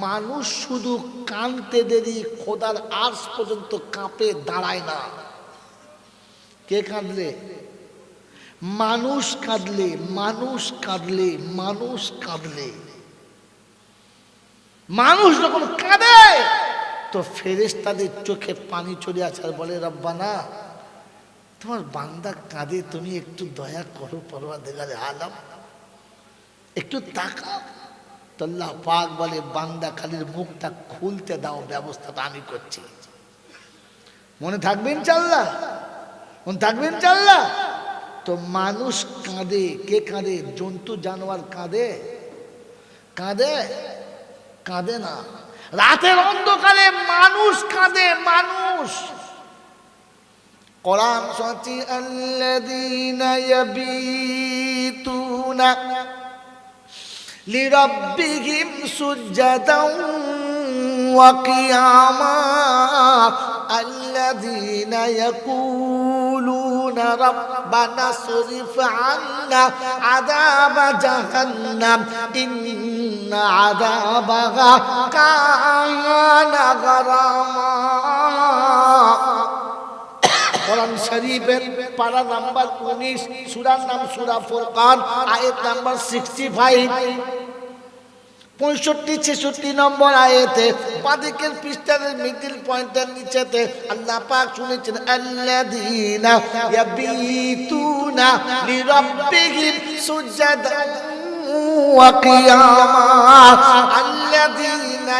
মানুষ শুধু কানতে দেরি, খোদার আজ পর্যন্ত কাঁপে, দাঁড়ায় না। কে কাঁদলে? মানুষ কাঁদলে মানুষ কাঁদলে মানুষ কাঁদলে। মানুষ যখন কাঁদে, তো ফেরেস তাদের চোখে পানি চলে আসে আর বলে, রব্বানা, তোমার বান্দা কাঁদে, তুমি একটু দয়া করো পরোয়া দেখালে আলাম। একটু তাকাও। তো আল্লাহ পাক বলে, বান্দা খালির মুখটা খুলতে দাও, ব্যবস্থাটা আমি করছি। মনে থাকবেন চাল্লা? মনে থাকবেন চাল্লা? তো মানুষ কাঁদে, কে কাঁদে? জন্তু, জানোয়ার কাঁদে? কাঁদে? কাঁদে না। রাতের অন্ধকারে মানুষ কাঁদে, মানুষ। কোরআন সচি আল্লাযীনা ইয়াবিতুনা লিরাব্বিহিম সুজদাও ওয়া কিয়ামা আল্লাযীনা ইয়াকুলুনা রাব্বানা সরিফ আন্না আযাব জাহান্নাম ইন্না আযাবাহা কানা গারামা কোরআন শরীফের পারা নাম্বার উনিশ, সুরার নাম সুরা ফোরকান আয়াত নাম্বার সিক্সটি ফাইভ পঁয়ষট্টি, ছেষট্টি নম্বর আয়েতে বাদিকের পৃষ্ঠানের মিডিল পয়েন্টের নিচেতে আল্লাহ পাক শুনেছেন, আল্লাযীনা ইয়াবিতুনা লিরাব্বিহিম সুজদান ওয়া কিয়ামা আল্লাযীনা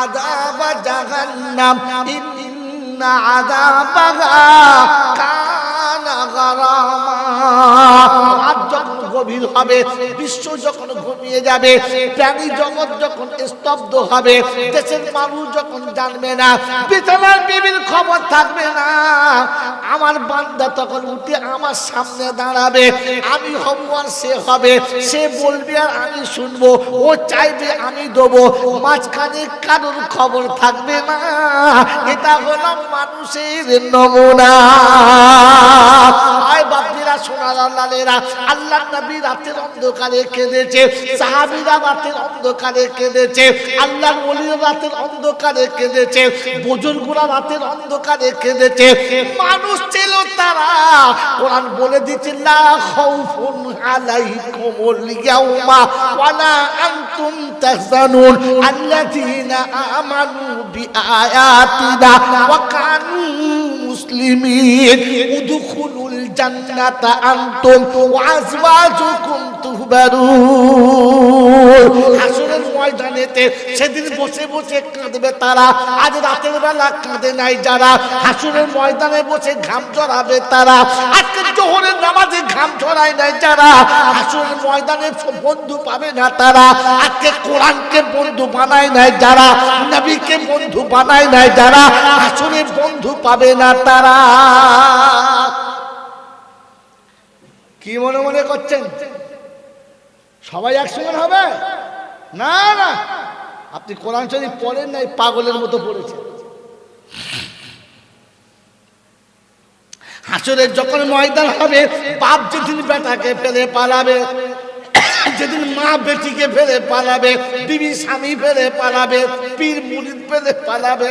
আযাব জাহান্নাম ইন্না আযাবাহা কানা গারামা আমার বান্দা তখন উঠে আমার সামনে দাঁড়াবে, আমি হব আর সে হবে, সে বলবে আর আমি শুনব, ও চাইবে আমি দেবো, মাঝখানে কারোর খবর থাকবে না, এটা হলো মানুষের নমুনা। আয় বাপিরা সোনার মানুষ ছিল তারা কোরআন বলে দিচ্ছে লা ওয়া কানু মুসলিমিন উদখুলুল জান্নাতা আনতুম ওয়া আজওয়াজুকুম তুহবারুন। ময়দানেতে সেদিন বসে বসে কাঁদবে তারা। আজ রাতের বেলা কাঁদে নাই যারা। হাসরের ময়দানে বসে ঘাম ঝরাবে তারা। আজকে জোহরের নামাজে ঘাম ঝরায় নাই যারা। হাসরের ময়দানে বন্ধু পাবে না তারা। আজকে কোরআনকে বন্ধু বানায় নাই যারা। নবীকে বন্ধু বানায় নাই যারা। হাসরের বন্ধু পাবে না তারা। কি মনে মনে করছেন? সবাই একসঙ্গে হবে? না না। আপনি কোরআন শরীফ পড়েন নাই পাগলের মতো পড়েছেন হাসরের যখন ময়দান হবে, বাপ যেদিন বেটাকে ফেলে পালাবে, যেদিন মা বেটিকে ফেলে পালাবে, বিবি স্বামী ফেলে পালাবে, পীর মুরিদ ফেলে পালাবে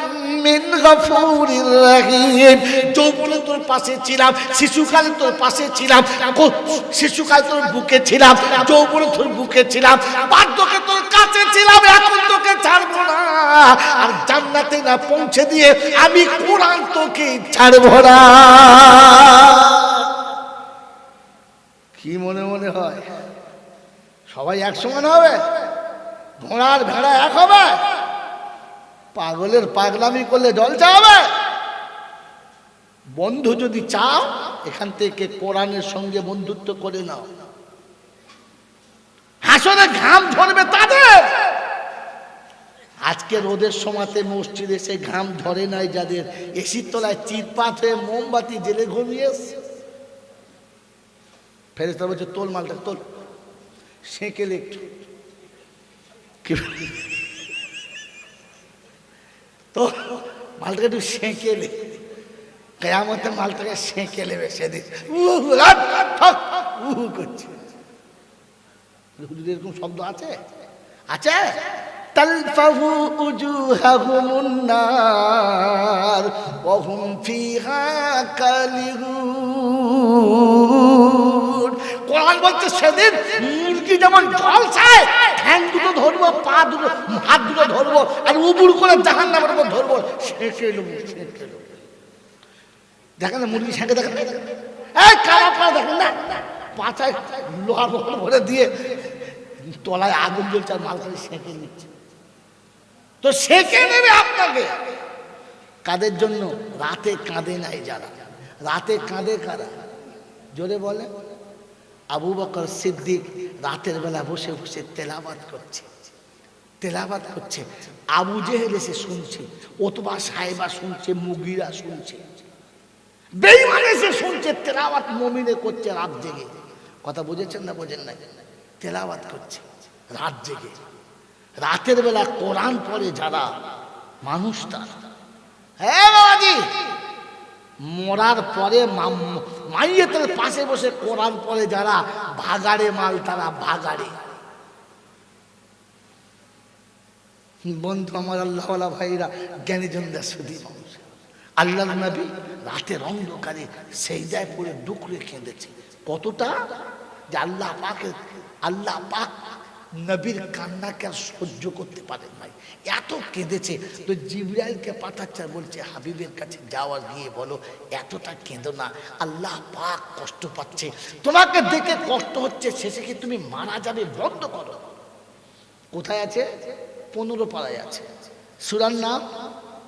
মিন রহিম। যৌবনে তোর পাশে ছিলাম, শিশুকালে তোর পাশে ছিলাম শিশুকালে তোর বুকে ছিলাম, যৌবনে তোর বুকে ছিলাম বার্ধকে তোর কাছে ছিলাম, এখন তোকে ছাড়বো না। আর জান্নাতে না পৌঁছে দিয়ে আমি কোরআন তোকে ছাড়বো না। কি মনে মনে হয়? সবাই এক একসঙ্গে হবে? ঘোড়ার ভেড়া এক হবে? পাগলের পাগলামি করলে জলচা হবে বন্ধু যদি চাও, এখান থেকে কোরআনের সঙ্গে বন্ধুত্ব করে নাও। হাসরে ঘাম ঝরবে তাদের। আজকে রোদের সময়তে মসজিদে সে ঘাম ঝরে নাই যাদের। এসির তলায় চিৎপাত হয়ে মোমবাতি জেলে ঘুমিয়ে ফেরে ফেরেস্তা বলছে, তোল মালটা, তোল। সেঁকেলে একটু কি? তো মালটাকে একটু সেঁকেলে কেয়ামতে মালটাকে সেঁকে নেবে সেদিন। করছে। এরকম শব্দ আছে? আছে? তালফাহু উজুহাহুমুন কোরআন বলছে, সেদিন মুরগি যেমন জল চায়, ঠ্যাং দুটো ধরবো, পা দুটো, হাত দুটো ধরবো, আর উবুড় করে জাহান নামের উপর ধরবো সেঁকে নেব সেঁকে নেব দেখেন মুরগি সেঁকে দেখেন? এই কারা পা দেখেন না? পাঁচায় লোহার মোহর ভরে দিয়ে তলায় আগুন জ্বলছে আর মালখানি সেঁকে নিচ্ছে। তো সেঁকে নেবে আপনাকে। কাদের জন্য? রাতে কাঁদে নাই যারা। রাতে কাঁদে কারা? জোরে বলে আবু বকর সিদ্দিক রাতের বেলা বসে বসে তেলাবাদ করছে। তেলাবাদ করছে। আবু জেহেল এসে শুনছে। ওতবা সাহেবা শুনছে, মুগিরা শুনছে। বেইমান এসে শুনছে, তেলাওয়াত মমিনে করছে রাত জেগে। কথা বুঝেছেন না বোঝেন না তেলাওয়াত করছে রাত জেগে। রাতের বেলা কোরআন পড়ে যারা, মানুষ তারা। হ্যাঁ বাবাজি! মরার পরে মাইয়েতের পাশে বসে কোরআন পরে যারা ভাগাড়ে মাল, তারা ভাগাড়ে। বন্ধু আমার আল্লাহওয়ালা ভাইরা জ্ঞানী জন্দা মানুষ। আল্লাহ নবী রাতের অন্ধকারে সেই দায় পড়ে ডুকরে কেঁদেছে। কতটা? যে আল্লাহ পাকে আল্লাহ পাক নবীর কান্নাকে আর সহ্য করতে পারেন নাই। এত কেঁদেছে। তো জিবরাইলকে পাঠাচ্ছে, বলছে, হাবিবের কাছে যাওয়া গিয়ে বলো, এতটা কেঁদো না। আল্লাহ পাক কষ্ট পাচ্ছে। তোমাকে দেখে কষ্ট হচ্ছে, শেষে কি তুমি মারা যাবে বন্ধ করো? কোথায় আছে? পনেরো পাড়ায় আছে। সুরার নাম,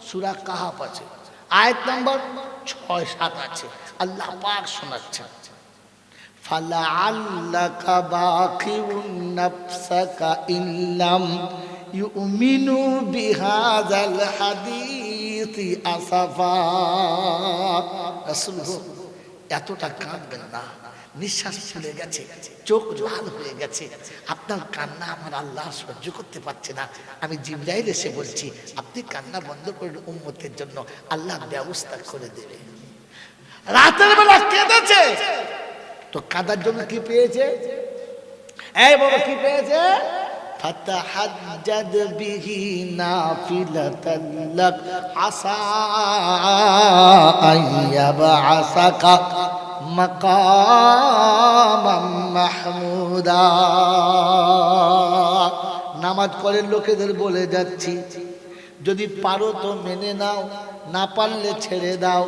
সুরা কাহাপ আছে। আয়াত নাম্বার ছয় সাত আছে। আল্লাহ পাক শোনাচ্ছেন। ইল্লাম আসাফা এতটা কাঁদবেন না। নিঃশ্বাস ফুলে গেছে, চোখ লাল হয়ে গেছে। আপনার কান্না আমার আল্লাহ সহ্য করতে পারছে না। আমি জিবরাইল এসে বলছি, আপনি কান্না বন্ধ করেন উম্মতের জন্য। আল্লাহ ব্যবস্থা করে দেবে। রাতের বেলা কেঁদেছে। তো কাদার জন্য কি পেয়েছে এই বাবা কি পেয়েছে فتحجد به نافلة لك عسى أن يبعثك مقاما محمودا নামাজ পড়ের লোকেদের বলে যাচ্ছি যদি পারো তো মেনে নাও না পারলে ছেড়ে দাও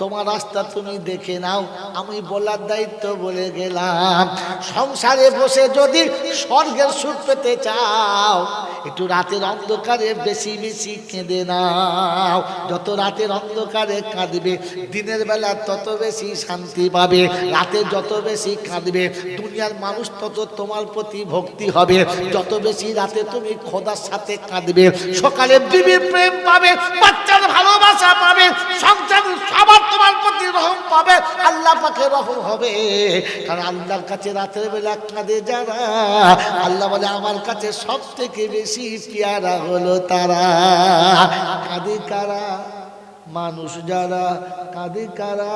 তোমার রাস্তা তুমি দেখে নাও। আমি বলার দায়িত্ব বলে গেলাম। সংসারে বসে যদি স্বর্গের সুখ পেতে চাও, একটু রাতের অন্ধকারে বেশি বেশি কেঁদে নাও। যত রাতের অন্ধকারে কাঁদবে, দিনের বেলা তত বেশি শান্তি পাবে। রাতে যত বেশি কাঁদবে, দুনিয়ার মানুষ তত তোমার প্রতি ভক্তি হবে। যত বেশি রাতে তুমি খোদার সাথে কাঁদবে, সকালে বিবির প্রেম পাবে বাচ্চার ভালোবাসা পাবে সংসার সবার তোমার প্রতি রহম পাবে আল্লাহ পাকে রহম হবে। কারণ আল্লাহর কাছে রাতের বেলা কাঁদে যারা, আল্লাহ বলে, আমার কাছে সব থেকে বেশি পেয়ারা হলো তারা। কাঁদে কারা? মানুষ যারা কাঁদে কারা?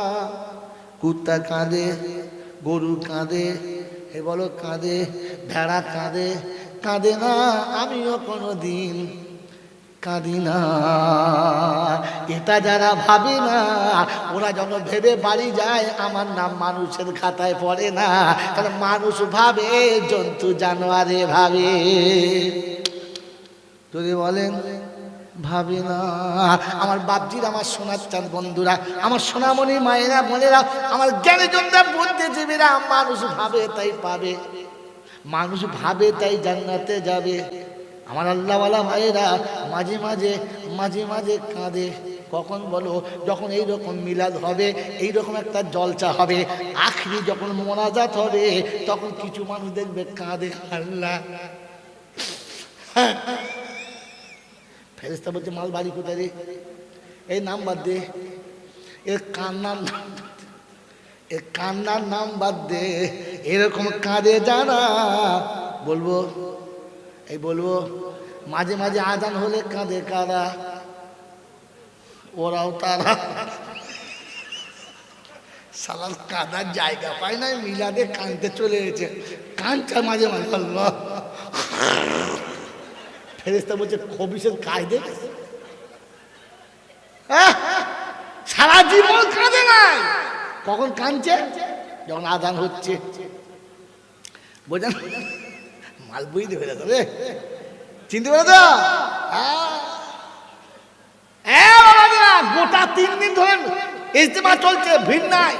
কুত্তা কাঁদে, গরু কাঁদে এ বলো কাঁদে, ভেড়া কাঁদে কাঁদে না, আমিও কোনো দিন কাঁদি না। এটা যারা ভাবে না, ওরা যখন ভেবে বাড়ি যায়, আমার নাম মানুষের খাতায় পড়ে না। কারণ মানুষ ভাবে, জন্তু জানোয়ারে ভাবে। যদি বলেন, ভাবে না। আমার বাপজির, আমার সোনার চাঁদ বন্ধুরা, আমার সোনামণি মায়েরা, বোনেরা, আমার জ্ঞানী জনরা বুদ্ধিজীবীরা, মানুষ ভাবে তাই পাবে। মানুষ ভাবে তাই জান্নাতে যাবে। আমার আল্লাহওয়ালা ভাইয়েরা মাঝে মাঝে মাঝে মাঝে কাঁদে। কখন বলো, যখন এই রকম মিলাদ হবে এই রকম একটা জলচা হবে। আখরি যখন মোনাজাত হবে, তখন কিছু মানুষ দেখবে কাঁদে আল্লাহ। ফেরেস্তা বলছে, মাল বাড়ি কোথায় রে? এই নাম বাদ দে। এর কান্নার নাম এর কান্নার নাম বাদ দে। এরকম কাঁদে জানা বলব এই বলব, মাঝে মাঝে আজান হলে কাঁদে কারা? ওরাও তারা। সালার কাঁদার জায়গা পায় না মিলাদে কাঁদতে চলে গেছে কাঁদটা মাঝে মাঝে ফেরেস্তা বলছে খবিসের কাজ দেখে সারা জীবন কাঁদে নাই। কখন কাঁদছে? যখন আদান হচ্ছে। বোঝেন? মাল বুঝতে পেরে তো রে চিনতে পেরে তো হ্যাঁ। এ বাবাজিরা, গোটা তিন দিন ধরে ইজতেমা চলছে ভিড় নাই।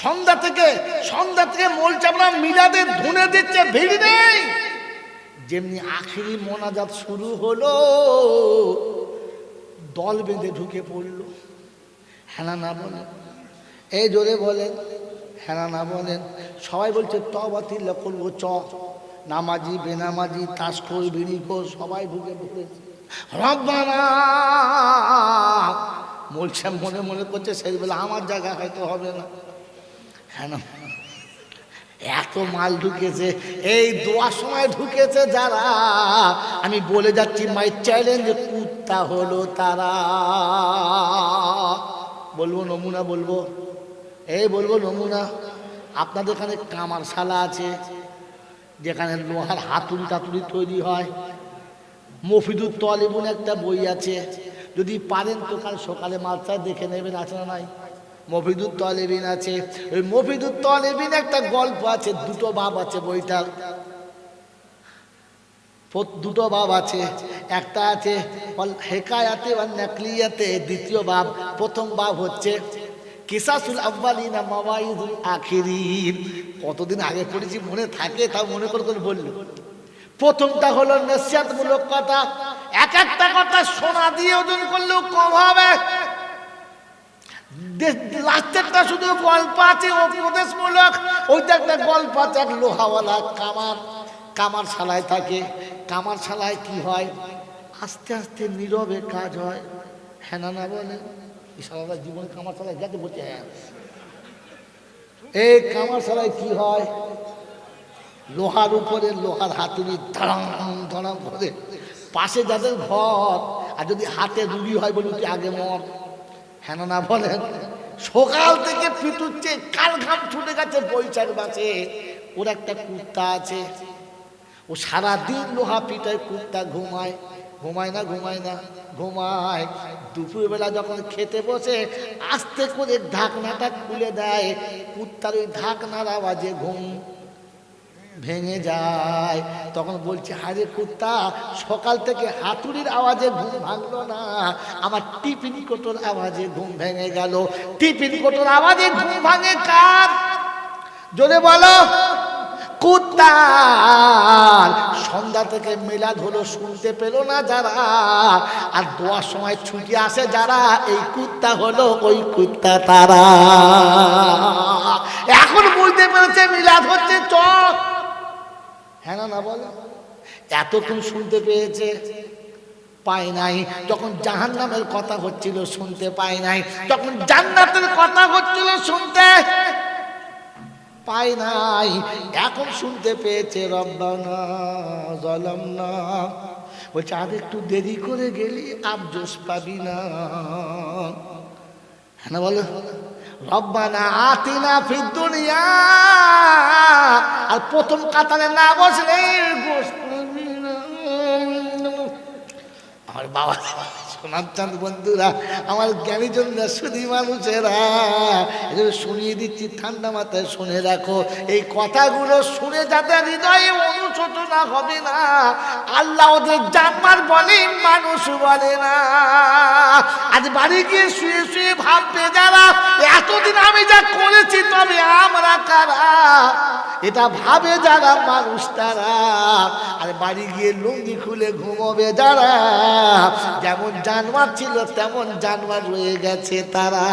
সন্ধ্যা থেকে সন্ধ্যা থেকে মোল চাপড়া মিলাদের ধুনে দিচ্ছে ভিড় নেই। যেমনি আখেরি মোনাজাত শুরু হলো দল বেঁধে ঢুকে পড়ল। হ্যাঁ না বলেন। এই জোরে বলেন হ্যাঁ না বলেন। সবাই বলছে তবাতিল করব চ। নামাজি, বেনামাজি তাসকোর বিড়িখোর সবাই ঢুকে পড়েছে। রব্বানা! বলছে, মনে মনে করছে সেই বলে আমার জায়গা হয়তো হবে না। হ্যাঁ এত মাল ঢুকেছে, এই দোয়ার সময় ঢুকেছে যারা। আমি বলে যাচ্ছি মাই চ্যালেঞ্জ কুত্তা হলো তারা। বলব, নমুনা বলব? এই বলব, নমুনা। আপনাদের এখানে কামারশালা আছে যেখানে লোহার হাতুড়ি টাতুড়ি তৈরি হয়। মফিদুর তলেবুন একটা বই আছে। যদি পারেন তো কাল সকালে মাত্রায় দেখে নেবেন, আছে না নাই? মফিদুর তলেবিন আছে। ওই মফিদুর তলেবিন একটা গল্প আছে, দুটো বাপ আছে বইটার। দুটো বাব আছে। একটা আছে হেকায়াতে বা নাকলিয়াতে দ্বিতীয় বাব প্রথম বাব হচ্ছে কিসাসুল আব্বালিনা মাওয়াইদুল আখিরিন। কতদিন আগে পড়েছি, মনে থাকে তা মনে করে করে বলল। প্রথমটা হলো নসিয়াতমূলক কথা, এক একটা কথা সোনা দিয়ে ওজন করলেও কম হবে। লাস্টেরটা শুধু গল্প আছে, উপদেশমূলক। ওইটা একটা গল্প আছে, এক লোহাওয়ালা কামার। কামার শালায় থাকে। কামার শালায় কি হয়? আস্তে আস্তে নীরবে কাজ হয়। হ্যাঁ না না বলে। সারাটা জীবনে কামার শালায় গেছে বলছে হ্যাঁ এই কামার শালায় কি হয়? লোহার উপরে লোহার হাতুড়ি ধড়াম ধড়াম করে। পাশে যাদের ঘর, আর যদি হাতে রুগী হয় বলুন কি আগে মর? হেন না বলেন। সকাল থেকে পিটুচ্ছে, কাল ঘাম ছুটে গেছে বৈশাখ মাসে। ওর একটা কুর্তা আছে। ও সারাদিন লোহা পিটায়, কুত্তা ঘুমায়। ঘুমায় না ঘুমায় না, ঘুমায়। দুপুরবেলা যখন খেতে বসে, আস্তে করে ঢাকনাটা খুলে দেয়, কুত্তার ওই ঢাকনার আওয়াজে ঘুম ভেঙে যায়। তখন বলছে হারে কুত্তা, সকাল থেকে হাতুড়ির আওয়াজে ঘুম ভাঙলো না। আমার টিফিন কোটোর আওয়াজে ঘুম ভেঙে গেল। টিফিন কোটোর আওয়াজে ঘুম ভাঙে কার? জোরে বলো কুত্তার সন্ধ্যা থেকে মিলাদ হলো, শুনতে পেল না যারা। আর দোয়ার সময় ছুটি আসে যারা, এই কুত্তা হলো ওই কুত্তা তারা। এখন বুঝতে পেরেছে মিলাদ হচ্ছে চক হ্যাঁ না না বলো। এতক্ষণ শুনতে পেয়েছে, পায় নাই। যখন জাহান নামের কথা হচ্ছিল, শুনতে পায় নাই। যখন জান্নাতের কথা হচ্ছিল, শুনতে পায় নাই। এখন শুনতে পেয়েছে, রব্বানা জলম না বলছে আর একটু দেরি করে গেলি আবজোস পাবি না। হ্যাঁ বলো? রব্বানা আতিনা ফিদ দুনিয়া। আর প্রথম কাতারে না বসলে গোস পাবি না। আমার বাবা সোনার বন্ধুরা, আমার জ্ঞানীজনরা শুধু মানুষেরা শুনিয়ে দিচ্ছি, ঠান্ডা মাথায় শুনে রাখো। এই কথাগুলো শুনে যাতে হৃদয়ে অনুশোচনা হবে না, আল্লাহ ওদের জানমার বলে, মানুষ বলে না। আজ বাড়ি গিয়ে শুয়ে শুয়ে ভাববে যারা, এতদিন আমি যা করেছি তবে আমরা কারা? এটা ভাবে যারা মানুষ তারা। আর বাড়ি গিয়ে লুঙ্গি খুলে ঘুমবে যারা, যেমন জানোয়ার ছিল তেমন জানোয়ার রয়ে গেছে তারা।